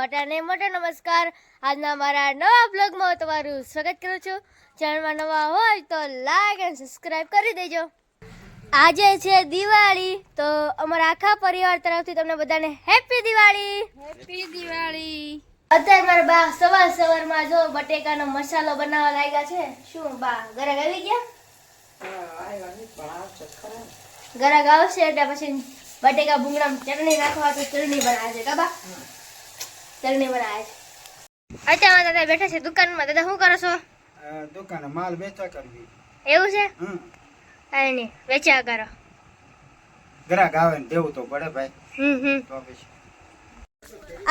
મોટાને મોટો નમસ્કાર. આજના મારા નવા બ્લોગમાં તમારું સ્વાગત કરું છું. ચેનલમાં નવા હોય તો લાઈક એન્ડ સબસ્ક્રાઈબ કરી દેજો. આજે છે દિવાળી તો અમારા આખા પરિવાર તરફથી તમને બધાને હેપી દિવાળી. હેપી દિવાળી. અત્યારે મારા બા સવાર સવારમાં જો બટેકાનો મસાલો બનાવવા લાગ્યા છે. શું બા ઘરે આવી ગયા? ઘરે આવશે એટલે પછી બટેકા ભૂંગળા ચટણી નાખવા તો ચટણી બનાવે છે કાબા ચટણી બનાવે છે અત્યારે દાદા બેઠા છે દુકાનમાં. દાદા શું કરો છો? દુકાન માલ વેચા કરવી. એવું છે? કાંઈ નહીં. વેચ્યા કરો. ગ્રાહક આવે ને દેવું તો પડે ભાઈ. હમ હમ. તો પછી.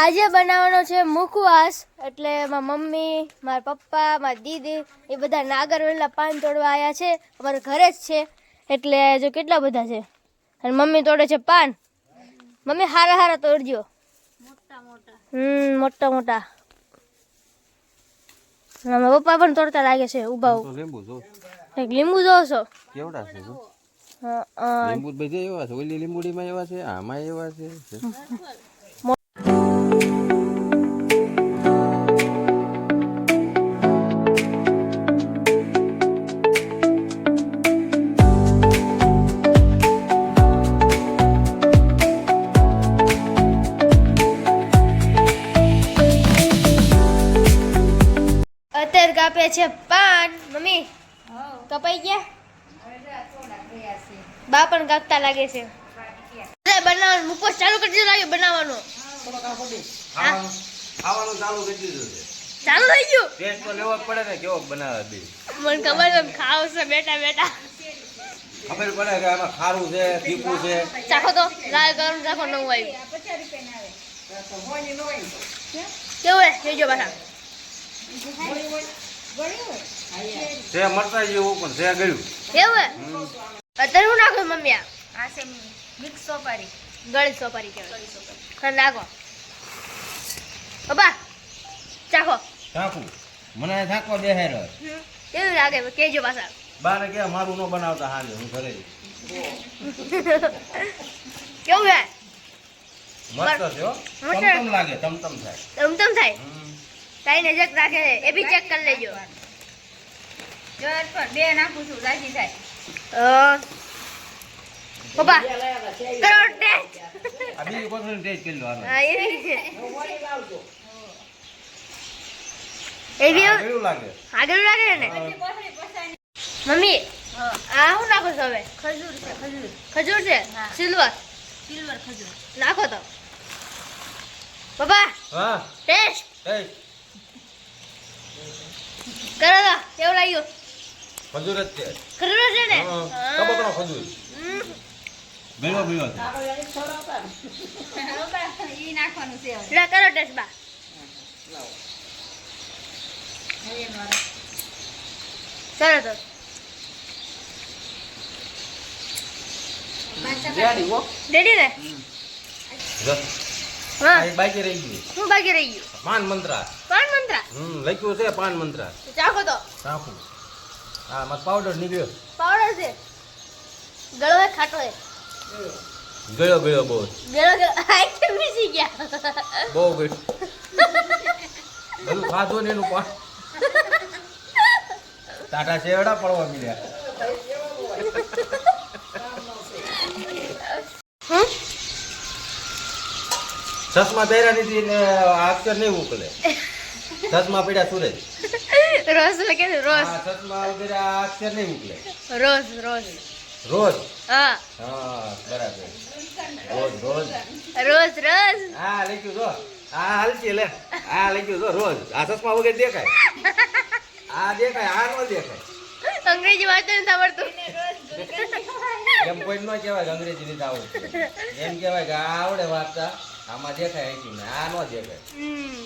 આજે બનાવવાનો છે મુખવાસ. એટલે મારા મમ્મી મારા પપ્પા મારા દીદી એ બધા નાગરવેલા પાન તોડવા આવ્યા છે. અમારા ઘરે જ છે. એટલે જો કેટલા બધા છે? અને મમ્મી તોડે છે પાન. મમ્મી હારા હારા તોડજો. હમ મોટા મોટા મારા પપ્પા પણ તોડતા લાગે છે ઊભા લીંબુ જો એક લીંબુ જોવો છો? કેવડા છે. લીંબુ બધે એવા છે ઓલી લીંબુડીમાં એવા છે આમાં એવા છે. કાપે છે પાન મમ્મી કપાઈ ગયા? બા પણ કાપતા લાગે છે. બનાવવાનું મુકોસ ચાલુ કરી દીધું લાગે બનાવવાનો. ખાવાનું ચાલુ કરી દીધું છે. ચાલુ થઈ ગયું? ટેસ્ટ તો લેવો પડે ને કેવો બનાવે બી. મને ખબર છે ખાવ છે બેટા બેટા ખબર પડે કે આમાં ખારું છે તીખું છે. ચાખો તો લાલ ગરમ ચાખો નવું આવ્યું. કેવું હે જોજો પાછા. છે મરતા જેવું પણ છે ગયું. કેવું હે અત્યારે હું નાખું મમ્મી આ? છે મિક્સ સોપારી. ગળી સોપારી કહેવાય. ખર નાખો. બાબા ચાખો ચાખું મને થાકવા બે હેર. કેવું લાગે? કેજો પાછા. બાને કે મારું ન બનાવતા હાલે હું ઘરે કેવું હે? મસ્ત છે હો. તમતમ લાગે તમતમ થાય. તમ તમ થાય તાઈ નજર રાખે છે એ બી ચેક કરી લેજો. બે નાખું છું રાજી થાય. પપ્પા કરો ટેસ્ટ આ બીજી ટેસ્ટ કરી લો હા એ છે. એ બી લાગે. આગળ લાગે ને? મમ્મી આ હું નાખો છો હવે? ખજૂર છે ખજૂર. ખજૂર છે? સિલ્વર? સિલ્વર ખજૂર. નાખો તો. પપ્પા હા. ટેસ્ટ ટેસ્ટ કરો તો કેવું લાગ્યું? ખજૂર જ છે. ખજૂર છે ને. કબકડો ખજૂર. ગયો ગયો છે. ઈ નાખવાનું છે. લે કરો ટેસ્ટ બા. કરો તો. ડેડી જો. હા આ બાકી રહી ગયું. શું બાકી રહી ગયું. પાન મંત્રા. પાન મંત્રા? હમ લખ્યું છે પાન મંત્રા. ચાખો તો. ચાખો. હા મત પાવડર નીકળ્યો. પાવડર છે. ગળો ખાટો હે. ગયો ગયો બહુ. ગળો ગળો. આઈ કે મિસી ગયા? બહુ ગયો બધું ખાધો ને એનું પાન. ટાટા શેવડા પડવા મળ્યા હમ? ચશ્મા પહેર્યા નથી ને અક્ષર નહીં ઉકલે ચશ્મા પડ્યા સુરેજ. રોજ લખે છે રોજ. ચશ્મા વગેરે અક્ષર નહીં ઉકલે રોજ રોજ. રોજ? હા. હા બરાબર. રોજ રોજ. રોજ રોજ. હા લખ્યું જો. આ હાલતી લે. આ લખ્યું જો રોજ. આ ચશ્મા વગેરે દેખાય. આ દેખાય આ ન દેખાય. અંગ્રેજી વાંચતા નથી આવડતું. એમ કોઈ ન કહેવાય અંગ્રેજી નથી આવડતું. એમ કહેવાય કે આવડે વાંચતા. આમાં દેખાય અહીંથી ને આ ન દેખાય. હમ.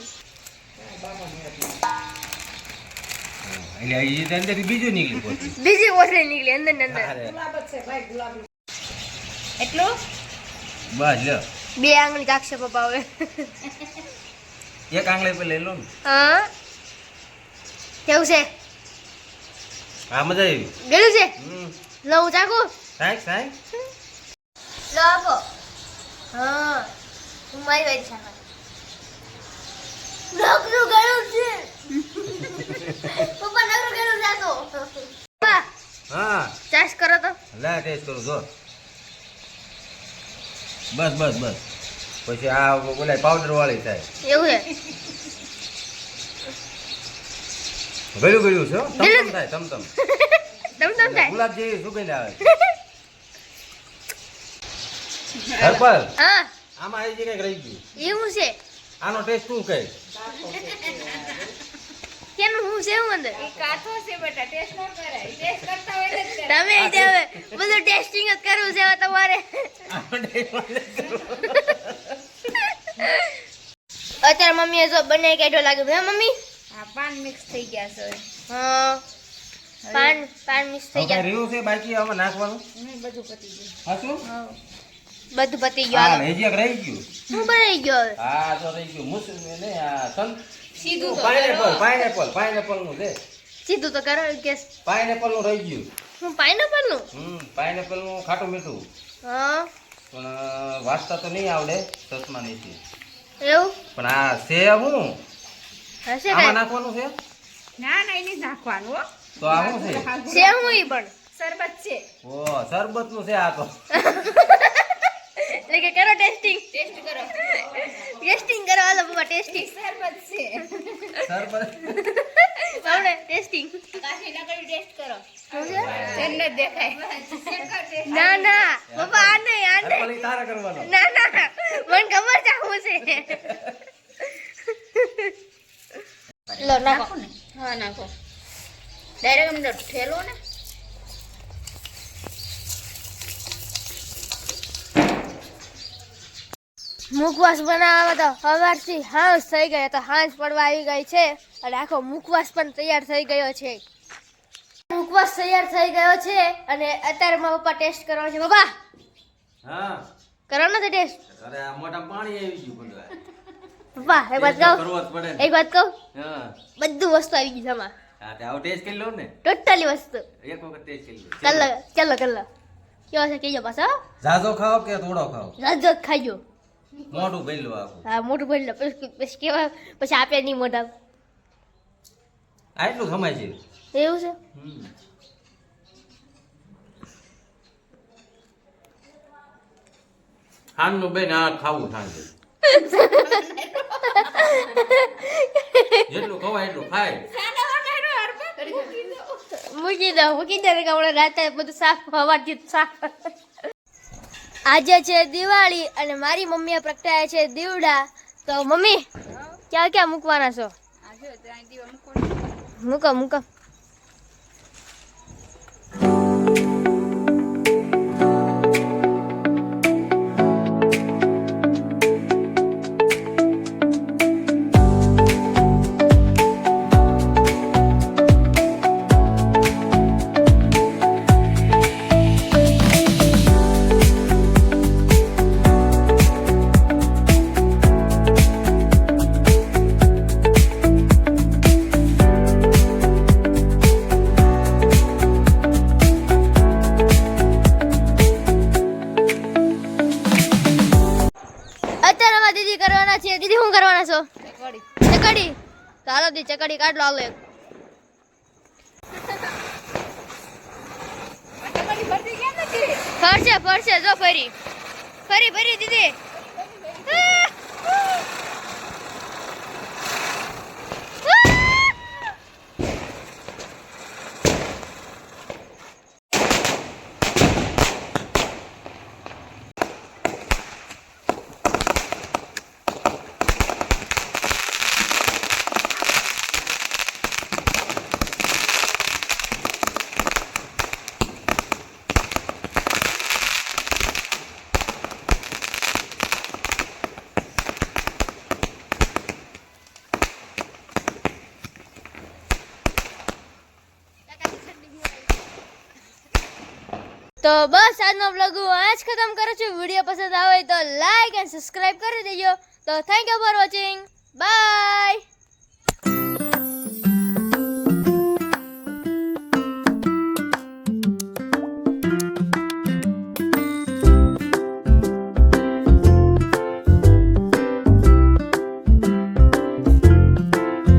એટલે એ અંદરથી બીજું નીકળી બીજી ઓસરી નીકળી અંદર ને અંદર. અરે. એટલું? બસ લ્યો. બે આંગળી ચાખશે પપ્પા હવે. એક આંગળી પર લઈ લો ને. હા. કેવું છે? હા મજા આવી. ગળ્યું છે? લઉં ચાખું? સાહેબ સાહેબ લો આપો. હા હું મારી વાત ચાખવા નકરું ગળું છે. પપ્પા નકરું ગળું જાતો પપ્પા હા. ચાસ કરો તો. લે ટેસ્ટ કરો જો. બસ બસ બસ. પછી આ બોલે પાવડર વાળી થાય. એવું છે ગળ્યું ગળ્યું છે તમતમ તમ તમ થાય તમતમ તમ. તમ તમ થાય. ગુલાબ જેવી સુગંધ આવે. હરપલ. હા. આમાં આવી કંઈક રહી ગયું. એવું છે? આનો ટેસ્ટ શું કહે? કેનું હું છે હું અંદર? કાઠો છે બેટા ટેસ્ટ ન કરાય ટેસ્ટ કરતા હોય ને તમે જ હવે બધું ટેસ્ટિંગ જ કરવું છે તમારે. અત્યારે મમ્મીએ જો બનાવી કાઢ્યો લાગે હે મમ્મી? હા પાન મિક્સ થઈ ગયા છે. હા. પાન પાન મિક્સ થઈ ગયા. રહ્યું છે બાકી નાખવાનું? બધું પતી ગયું. બધું પતી ગયું. હા મેજિક રહી ગયું. હું રહી ગયો હા આ તો રહી ગયું. મુસ ને આ સન સીધું તો પાઇનેપલ. પાઇનેપલ પાઇનેપલનું છે સીધું તો કરો કે પાઇનેપલનું રહી ગયું. હું પાઇનેપલનું હમ પાઇનેપલનું ખાટું મીઠું. હા. પણ વાસ્તા તો નહીં આવડે ચશ્મા નહીં એવું? પણ આ છે હું? હશે આમાં નાખવાનું છે? ના ના એને નહીં નાખવાનું હો. તો આ શું છે? છે હું પણ. શરબત છે. ઓ શરબતનું છે આ તો. કે કરો ટેસ્ટિંગ ટેસ્ટ કરો. ટેસ્ટિંગ કરો હાલો પપ્પા ટેસ્ટિંગ શરબત છે શરબત આપણે ટેસ્ટિંગ કાશી નકળી ટેસ્ટ કરો જન્નત દેખાય. ના ના. પપ્પા આ નહીં આ નહીં. તારે કરવાનો. ના ના. મને ખબર છે હું છે. લો નાખો. હા નાખો. ડાયરેક્ટ અંદર ઠેલો ને. મુખવાસ બનાવવામાં તો સવારથી હાંસ થઈ ગયો તો હાંસ પડવા આવી ગઈ છે અને આખો મુખવાસ પણ તૈયાર થઈ ગયો છે. મુખવાસ તૈયાર થઈ ગયો છે અને અત્યારે મારા પપ્પા ટેસ્ટ કરવાનો છે. પપ્પા! હા. કરવાનો છે ટેસ્ટ. અરે આ મોઢામાં પાણી આવી ગયું બધું પપ્પા એક વાત કહું? એક વાત કહું? હા. બધું વસ્તુ આવી ગઈ છે આમાં. હા તે આવો ટેસ્ટ કરી લો ને. ટોટલી વસ્તુ. એક વખત ટેસ્ટ કરી લો. ચાલો ચાલો ચાલો. કેવો છે? કેજો પાછો જાજો ખાઓ કે થોડો ખાઓ? રાજો ખાજો. મોઢું ભરી લો આખું હા મોઢું ભરી લો પછી પછી કેવા પછી આપે નહીં મોઢા આટલું થમાય છે એવું છે. સાંજનું બેન આ ખાવું સાંજે જેટલું ખવાય એટલું ખાય મૂકી દો મૂકી દો રાતે બધું સાફ હવાથી સાફ આજે છે દિવાળી અને મારી મમ્મીએ પ્રગટાયા છે દીવડા. તો મમ્મી ક્યાં ક્યાં મૂકવાના છો? મૂકો મૂકો. તો હાલો દી ચકડી કાઢ લો હાલો એક ફરશે ફરશે જો ફરી. ફરી ફરી દીદી. તો બસ આજનો બ્લોગ હું આજ ખતમ કરું છું. વીડિયો પસંદ આવે તો લાઈક એન્ડ સબસ્ક્રાઈબ કરી દેજો. તો થેન્ક યુ ફોર વોચિંગ